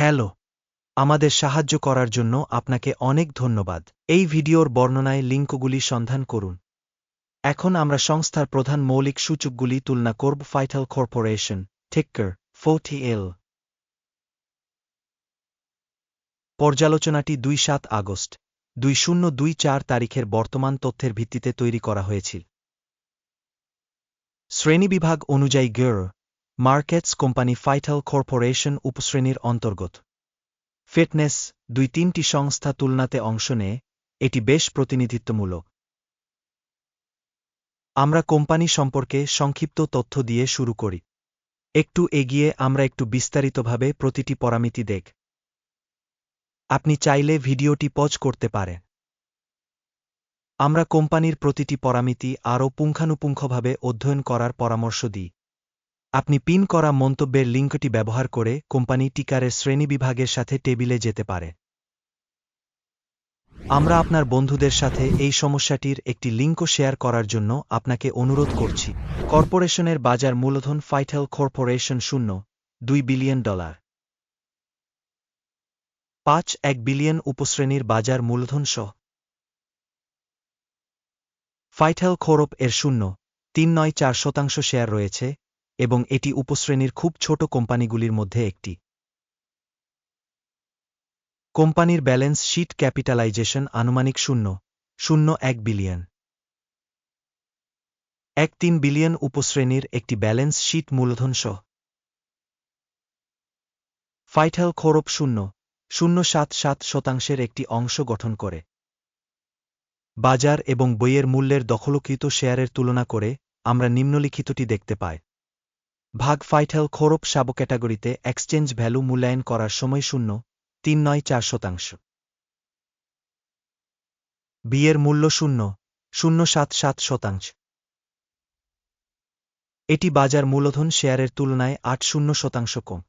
Hello, আমাদের সাহায্য করার জন্য আপনাকে অনেক ধন্যবাদ। এই ভিডিওর বর্ণনায় লিঙ্কগুলি সন্ধান করুন। এখন আমরা সংস্থার প্রধান মৌলিক সূচকগুলি তুলনা করব। ফাইটাল কর্পোরেশন টেক্কার ফোর্টি এল পর্যালোচনাটি দুই সাত আগস্ট, দুই শূন্য দুই চার তারিখের বর্তমান তথ্যের ভিত্তিতে তৈরি করা হয়েছিল। শ্রেণীবিভাগ অনুযায়ী গের মার্কেটস কোম্পানি ফাইটাল কর্পোরেশন উপশ্রেণীর অন্তর্গত। ফিটনেস দুই তিনটি সংস্থা তুলনাতে অংশ নেয়, এটি বেশ প্রতিনিধিত্বমূলক। আমরা কোম্পানি সম্পর্কে সংক্ষিপ্ত তথ্য দিয়ে শুরু করি। একটু এগিয়ে আমরা একটু বিস্তারিতভাবে প্রতিটি পরামিতি দেখ। আপনি চাইলে ভিডিওটি পজ করতে পারে আমরা কোম্পানির প্রতিটি পরামিতি আরও পুঙ্খানুপুঙ্খভাবে অধ্যয়ন করার পরামর্শ দিই। আপনি পিন করা মন্তব্যের লিঙ্কটি ব্যবহার করে কোম্পানি টিকারের শ্রেণীবিভাগের সাথে টেবিলে যেতে পারে। আমরা আপনার বন্ধুদের সাথে এই সমস্যাটির একটি লিঙ্কও শেয়ার করার জন্য আপনাকে অনুরোধ করছি। কর্পোরেশনের বাজার মূলধন ফাইটাল কর্পোরেশন শূন্য, দুই বিলিয়ন ডলার। পাঁচ, এক বিলিয়ন উপশ্রেণীর বাজার মূলধন সহ। ফাইটাল খোরপ এর শূন্য, তিন নয় চার শতাংশ শেয়ার রয়েছে এবং এটি উপশ্রেণীর খুব ছোট কোম্পানিগুলির মধ্যে একটি। কোম্পানির ব্যালেন্স শিট ক্যাপিটালাইজেশন আনুমানিক শূন্য শূন্য এক বিলিয়ন। এক তিন বিলিয়ন উপশ্রেণীর একটি ব্যালেন্স শিট মূলধন সহ। ফাইটাল খোরপ শূন্য শূন্য সাত সাত শতাংশের একটি অংশ গঠন করে। বাজার এবং বইয়ের মূল্যের দখলকৃত শেয়ারের তুলনা করে আমরা নিম্নলিখিতটি দেখতে পাই। ভাগ ফাইটাল খোরপ সাবো ক্যাটাগরিতে এক্সচেঞ্জ ভ্যালু মূল্যায়ন করার সময় শূন্য, তিন নয় চার শতাংশ। বিয়ের মূল্য শূন্য শূন্য সাত সাত শতাংশ। এটি বাজার মূলধন শেয়ারের তুলনায় আট শূন্য শতাংশ কম।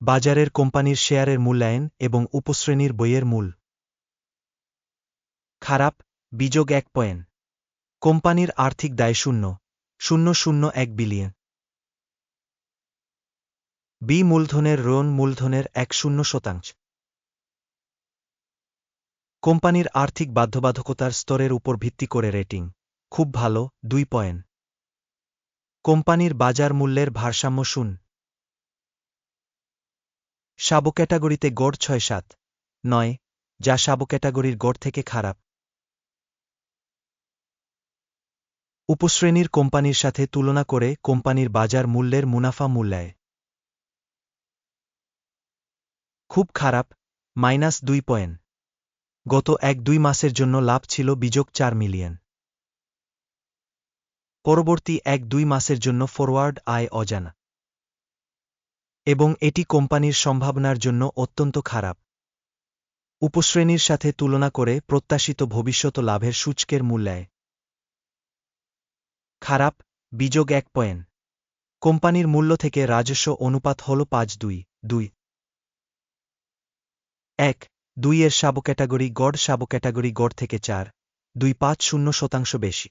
বাজারের কোম্পানির শেয়ারের মূল্যায়ন এবং উপশ্রেণীর বইয়ের মূল। খারাপ, বিযোগ এক পয়েন্ট। কোম্পানির আর্থিক দায় শূন্য শূন্য শূন্য এক বিলিয়ন। বি মূলধনের রোন মূলধনের এক শূন্য শতাংশ। কোম্পানির আর্থিক বাধ্যবাধকতার স্তরের উপর ভিত্তি করে রেটিং খুব ভালো, দুই পয়েন্ট। কোম্পানির বাজার মূল্যের ভারসাম্য শূন্য। সাবো ক্যাটাগরিতে গড় ছয় সাত, নয়, যা সাবো ক্যাটাগরির গড় থেকে খারাপ। উপশ্রেণীর কোম্পানির সাথে তুলনা করে কোম্পানির বাজার মূল্যের মুনাফা মূল্যায়। খুব খারাপ, মাইনাস দুই পয়েন্ট। গত এক দুই মাসের জন্য লাভ ছিল বিযোগ চার মিলিয়ন। পরবর্তী এক দুই মাসের জন্য ফরওয়ার্ড আয় অজানা। এবং এটি কোম্পানির সম্ভাবনার জন্য অত্যন্ত খারাপ। উপশ্রেণীর সাথে তুলনা করে প্রত্যাশিত ভবিষ্যৎ লাভের সূচকের মূল্যায়। খারাপ বিযোগ এক পয়েন্ট। কোম্পানির মূল্য থেকে রাজস্ব অনুপাত হল পাঁচ দুই দুই। এক, দুই এর সাব ক্যাটাগরি গড় সাব ক্যাটাগরি গড় থেকে চার, দুই পাঁচ শূন্য শতাংশ বেশি।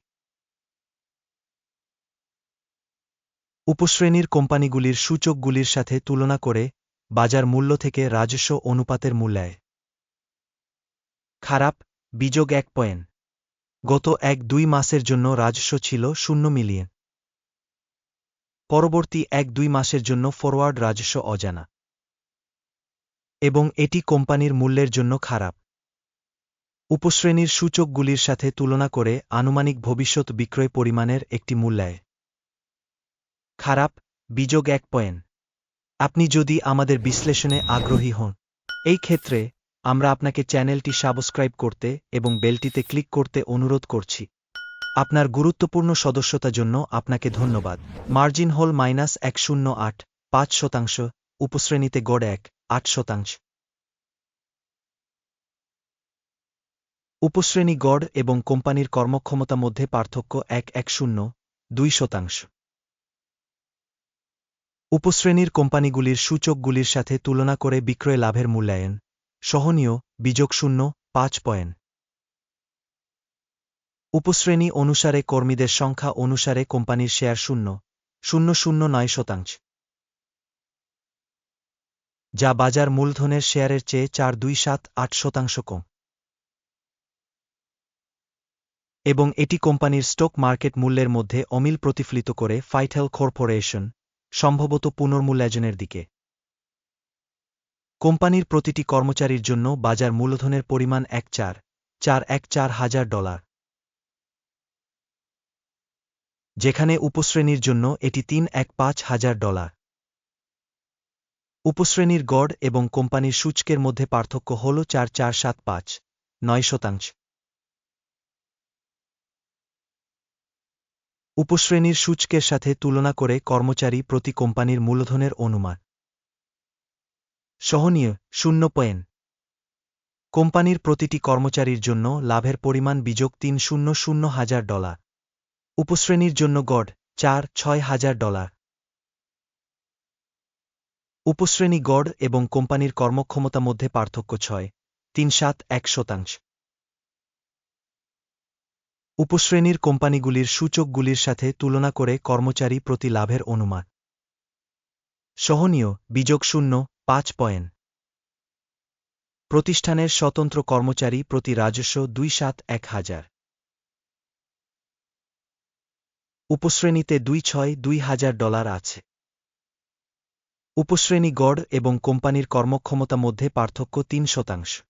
উপশ্রেণীর কোম্পানিগুলির সূচকগুলির সাথে তুলনা করে বাজার মূল্য থেকে রাজস্ব অনুপাতের মূল্যায়। খারাপ বিযোগ এক পয়েন্ট। গত এক দুই মাসের জন্য রাজস্ব ছিল শূন্য মিলিয়ন। পরবর্তী এক দুই মাসের জন্য ফরওয়ার্ড রাজস্ব অজানা। এবং এটি কোম্পানির মূল্যের জন্য খারাপ। উপশ্রেণীর সূচকগুলির সাথে তুলনা করে আনুমানিক ভবিষ্যৎ বিক্রয় পরিমাণের একটি মূল্যায়। খারাপ বিযোগ এক পয়েন্ট। আপনি যদি আমাদের বিশ্লেষণে আগ্রহী হন, এই ক্ষেত্রে আমরা আপনাকে চ্যানেলটি সাবস্ক্রাইব করতে এবং বেলটিতে ক্লিক করতে অনুরোধ করছি। আপনার গুরুত্বপূর্ণ সদস্যতা জন্য আপনাকে ধন্যবাদ। মার্জিন হল মাইনাস এক শূন্য আট, পাঁচ শতাংশ, উপশ্রেণীতে গড় এক, আট শতাংশ। উপশ্রেণী গড় এবং কোম্পানির কর্মক্ষমতা মধ্যে পার্থক্য এক এক শূন্য, দুই শতাংশ। উপশ্রেণীর কোম্পানিগুলির সূচকগুলির সাথে তুলনা করে বিক্রয় লাভের মূল্যায়ন। সহনীয় শূন্য পাঁচ পয়েন্ট। উপশ্রেণী অনুসারে কর্মীদের সংখ্যা অনুসারে কোম্পানির শেয়ার শূন্য শূন্য শূন্য নয় শতাংশ। যা বাজার মূলধনের শেয়ারের চেয়ে চার দুই সাত আট শতাংশ কম। এবং এটি কোম্পানির স্টক মার্কেট মূল্যের মধ্যে অমিল প্রতিফলিত করে ফাইটেল কর্পোরেশন, সম্ভবত পুনর্মূল্যায়নের দিকে। কোম্পানির প্রতিটি কর্মচারীর জন্য বাজার মূলধনের পরিমাণ এক চার চার এক চার হাজার ডলার। যেখানে উপশ্রেণীর জন্য এটি তিন এক পাঁচ হাজার ডলার। উপশ্রেণীর গড় এবং কোম্পানির সূচকের মধ্যে পার্থক্য হল চার চার সাত পাঁচ, নয় শতাংশ। উপশ্রেণীর সূচকের সাথে তুলনা করে কর্মচারী প্রতি কোম্পানির মূলধনের অনুমান। সহনীয়, শূন্য পয়েন্ট। কোম্পানির প্রতিটি কর্মচারীর জন্য লাভের পরিমাণ বিযোগ তিন শূন্য শূন্য হাজার ডলার। উপশ্রেণীর জন্য গড় চার ছয় হাজার ডলার। উপশ্রেণী গড় এবং কোম্পানির কর্মক্ষমতা মধ্যে পার্থক্য ছয়, তিন সাত এক শতাংশ। উপশ্রেণীর কোম্পানিগুলির সূচকগুলির সাথে তুলনা করে কর্মচারী প্রতি লাভের অনুমান। সহনীয়, বিযোগ শূন্য পাঁচ পয়েন্ট। প্রতিষ্ঠানের স্বতন্ত্র কর্মচারী প্রতি রাজস্ব দুই সাত এক হাজার। উপশ্রেণীতে দুই ছয় দুই হাজার ডলার আছে। উপশ্রেণী গড় এবং কোম্পানির কর্মক্ষমতা মধ্যে পার্থক্য তিন শতাংশ।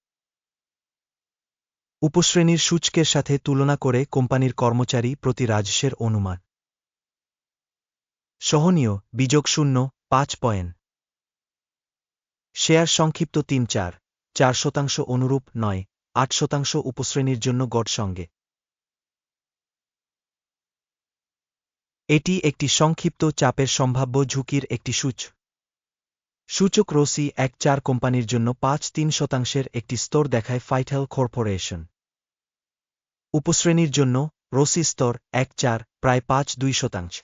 উপশ্রেণীর সূচকের সাথে তুলনা করে কোম্পানির কর্মচারী প্রতি রাজস্বের অনুমান। সহনীয়, বিযোগ শূন্য, পাঁচ পয়েন্ট। শেয়ার সংক্ষিপ্ত তিন চার চার শতাংশ অনুরূপ নয়, আট শতাংশ উপশ্রেণীর জন্য গড় সঙ্গে। এটি একটি সংক্ষিপ্ত চাপের সম্ভাব্য ঝুঁকির একটি সূচ। সূচক রোসি এক চার কোম্পানির জন্য পাঁচ তিন শতাংশের একটি স্তর দেখায় ফাইটাল কর্পোরেশন। উপশ্রেণীর জন্য রোসি স্তর এক চার, প্রায় পাঁচ দুই শতাংশ।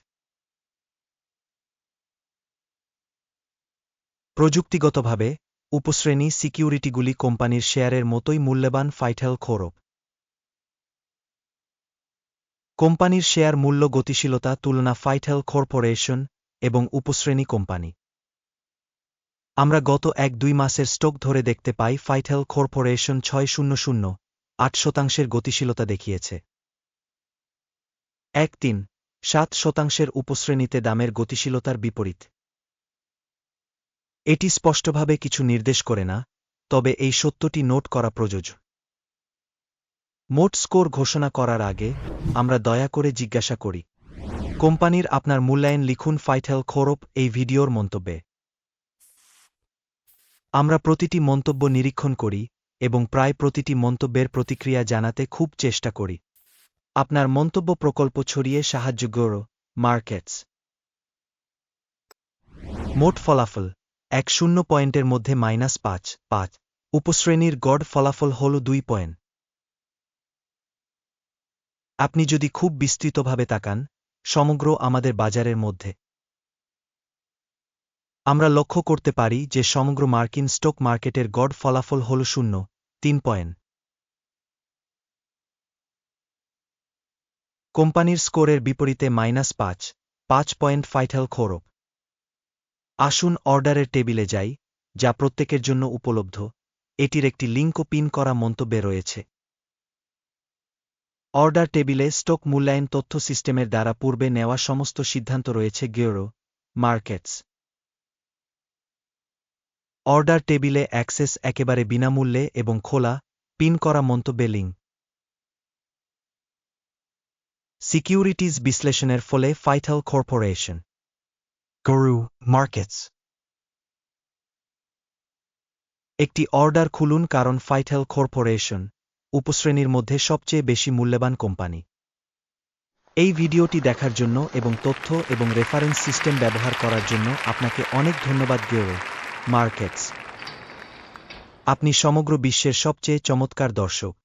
প্রযুক্তিগতভাবে, উপশ্রেণী সিকিউরিটিগুলি কোম্পানির শেয়ারের মতোই মূল্যবান ফাইটাল খোরব কোম্পানির শেয়ার মূল্য গতিশীলতা তুলনা ফাইটাল কর্পোরেশন এবং উপশ্রেণী কোম্পানি। আমরা গত এক দুই মাসের স্টক ধরে দেখতে পাই ফাইটাল কর্পোরেশন ছয় শূন্য শূন্য, আট শতাংশের গতিশীলতা দেখিয়েছে। এক তিন, সাত শতাংশের উপশ্রেণীতে দামের গতিশীলতার বিপরীত। এটি স্পষ্টভাবে কিছু নির্দেশ করে না, তবে এই সত্যটি নোট করা প্রযোজ্য। মোট স্কোর ঘোষণা করার আগে আমরা দয়া করে জিজ্ঞাসা করি, কোম্পানির আপনার মূল্যায়ন লিখুন ফাইটাল খোরপ এই ভিডিওর মন্তব্যে। আমরা প্রতিটি মন্তব্য নিরীক্ষণ করি এবং প্রায় প্রতিটি মন্তব্যের প্রতিক্রিয়া জানাতে খুব চেষ্টা করি। আপনার মন্তব্য প্রকল্প ছড়িয়ে সাহায্য গৌর মার্কেটস। মোট ফলাফল এক শূন্য পয়েন্টের মধ্যে মাইনাস পাঁচ পাঁচ। উপশ্রেণীর গড় ফলাফল হল দুই পয়েন্ট। আপনি যদি খুব বিস্তৃতভাবে তাকান, সমগ্র আমাদের বাজারের মধ্যে। আমরা লক্ষ্য করতে পারি যে সমগ্র মার্কিন স্টক মার্কেটের গড় ফলাফল হল শূন্য, তিন পয়েন্ট। কোম্পানির স্কোরের বিপরীতে মাইনাস পাঁচ পাঁচ পয়েন্ট ফাইটাল খোরব আসুন অর্ডারের টেবিলে যাই, যা প্রত্যেকের জন্য উপলব্ধ। এটির একটি লিঙ্কও পিন করা মন্তব্যে রয়েছে। অর্ডার টেবিলে স্টক মূল্যায়ন তথ্য সিস্টেমের দ্বারা পূর্বে নেওয়া সমস্ত সিদ্ধান্ত রয়েছে গেরো মার্কেটস। অর্ডার টেবিলে অ্যাক্সেস একেবারে বিনামূল্যে এবং খোলা, পিন করা মন্তব্যে লিঙ্ক। সিকিউরিটিজ বিশ্লেষণের ফলে ফাইটাল কর্পোরেশন। গরু, মার্কেটস। একটি অর্ডার খুলুন কারণ ফাইটাল কর্পোরেশন, উপশ্রেণীর মধ্যে সবচেয়ে বেশি মূল্যবান কোম্পানি। এই ভিডিওটি দেখার জন্য এবং তথ্য এবং রেফারেন্স সিস্টেম ব্যবহার করার জন্য আপনাকে অনেক ধন্যবাদ, গেরো, মার্কেটস। আপনি সমগ্র বিশ্বের সবচেয়ে চমৎকার দর্শক।